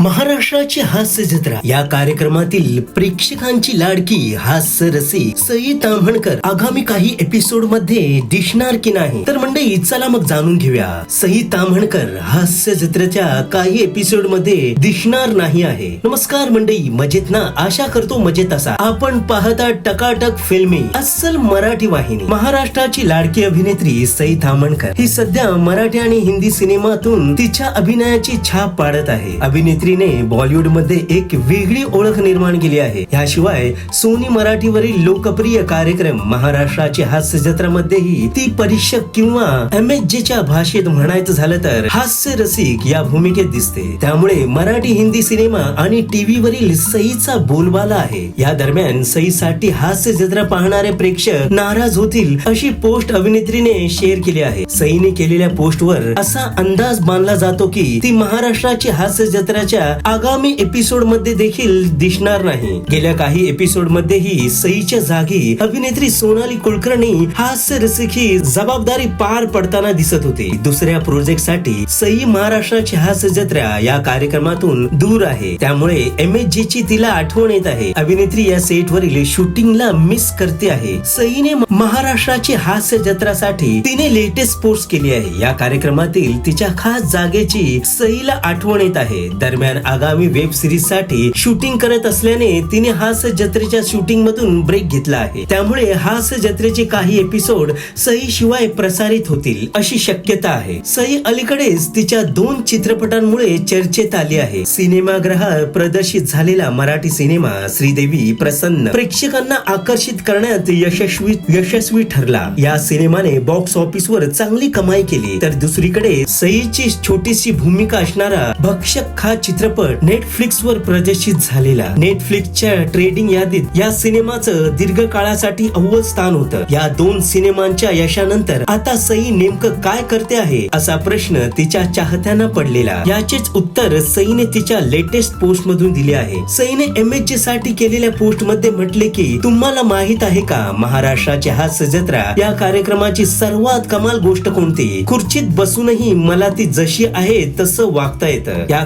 महाराष्ट्राची हास्य जत्रा. या कार्यक्रमातील प्रेक्षकांची लाडकी हास्य रसी सई ताम्हणकर आगामी काही एपिसोडमध्ये दिसणार की नाही? तर मंडळी चला मग जाणून घेऊया. सई ताम्हणकर हास्य जत्रेच्या काही एपिसोडमध्ये दिसणार नाही आहे. नमस्कार मंडळी मजेत ना? आशा करतो मजेत असा आपण पाहता टकाटक फिल्मी अस्सल मराठी वाहिनी. महाराष्ट्राची लाडकी अभिनेत्री सई ताम्हणकर ही सध्या मराठी आणि हिंदी सिनेमातून तिच्या अभिनयाची छाप पाडत आहे. अभिनेत्री अभिनेत्रीने बॉलिवूडमध्ये एक वेगळी ओळख निर्माण केली आहे. याशिवाय सोनी मराठीवरील लोकप्रिय कार्यक्रम महाराष्ट्राची हास्य जत्रामध्येही ती परीक्षक किंवा एम एच च्या भाषेत म्हणायचं झालं तर हास्य रसिक या भूमिकेत दिसते. त्यामुळे मराठी हिंदी सिनेमा आणि टीव्ही वरील सईचा बोलबाला आहे. या दरम्यान सईसाठी हास्य जत्रा पाहणारे प्रेक्षक नाराज होतील अशी पोस्ट अभिनेत्रीने शेअर केली आहे. सईने केलेल्या पोस्टवर असा अंदाज बांधला जातो की ती महाराष्ट्राची हास्य जत्राच्या आगामी एपिसोडमध्ये देखील दिसणार नाही. गेल्या काही एपिसोड मध्येही सईच्या जागी अभिनेत्री सोनाली कुलकर्णी हास्य रसिकी जबाबदारी पार पडताना दिसत होती. दुसऱ्या प्रोजेक्टसाठी सई महाराष्ट्राची हास्य जत्रा या कार्यक्रमातून दूर आहे. त्यामुळे एम एच जी ची तिला आठवण येत आहे. अभिनेत्री या सेट वरील शूटिंगला मिस करते आहे. सईने महाराष्ट्राची हास्य जत्रासाठी तिने लेटेस्ट पोस्ट केली आहे. या कार्यक्रमातील तिच्या खास जागेची सईला आठवण येत आहे. दरम्यान आगामी वेब सिरीजसाठी शूटिंग करत असल्याने तिने हास जत्रेच्या शूटिंग मधून ब्रेक घेतला आहे. त्यामुळे हास जत्रेचे काही एपिसोड सई शिवाय प्रसारित होतील अशी शक्यता आहे. सई अलीकडेच तिच्या दोन चित्रपटांमुळे चर्चेत आली आहे. सिनेमागृहात प्रदर्शित झालेला मराठी सिनेमा श्रीदेवी प्रसन्न. प्रेक्षकांना आकर्षित करण्यात यशस्वी यशस्वी ठरला. या सिनेमाने बॉक्स ऑफिस वर चांगली कमाई केली. तर दुसरीकडे सईची छोटीशी भूमिका असणारा भक्षक हा चित्रपट नेटफ्लिक्स वर प्रदर्शित झालेला. नेटफ्लिक्सच्या ट्रेडिंग यादीत या सिनेमाचं दीर्घ काळासाठी अव्वल स्थान होतं. या दोन सिनेमांच्या यशानंतर आता सई नेमकं काय करते आहे असा प्रश्न तिच्या चाहत्यांना पडलेला. याचेच उत्तर सईने तिच्या लेटेस्ट पोस्ट मधून दिले आहे. सईने एम एच साठी केलेल्या पोस्टमध्ये म्हटले की तुम्हाला माहीत आहे का महाराष्ट्राची हास्य जत्रा या कार्यक्रमाची सर्वात कमाल गोष्ट कोणती? खुर्चीत बसूनही मला ती जशी आहे तसं वागता येतं. या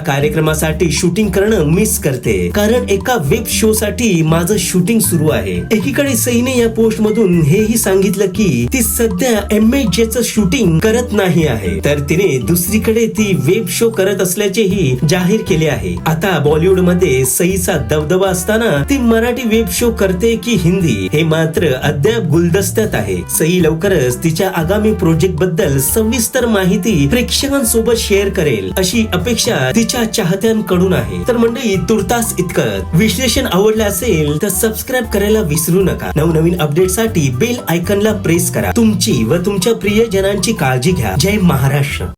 सिनेमासाठी शूटिंग करणं मिस करते. कारण एका वेब शो साठी माझं शूटिंग सुरू आहे. एकीकडे सईने या पोस्ट मधून हेही सांगितलं की ती सध्या एम एच च शूटिंग करत नाही आहे. तर तिने दुसरीकडे ती वेब शो करत असल्याचेही जाहीर केले आहे. आता बॉलिवूडमध्ये सईचा दबदबा असताना ती मराठी वेब शो करते की हिंदी हे मात्र अद्याप गुलदस्त्यात आहे. सई लवकरच तिच्या आगामी प्रोजेक्टबद्दल सविस्तर माहिती प्रेक्षकांसोबत शेअर करेल अशी अपेक्षा तिच्या चाहत्या विद्यार्थ्यांकडून आहे. तर मंडळी तुर्तास इतकं. विश्लेषण आवडलं असेल तर सबस्क्राईब करायला विसरू नका. नवनवीन अपडेटसाठी बेल आयकनला प्रेस करा. तुमची व तुमच्या प्रियजनांची काळजी घ्या. जय महाराष्ट्र.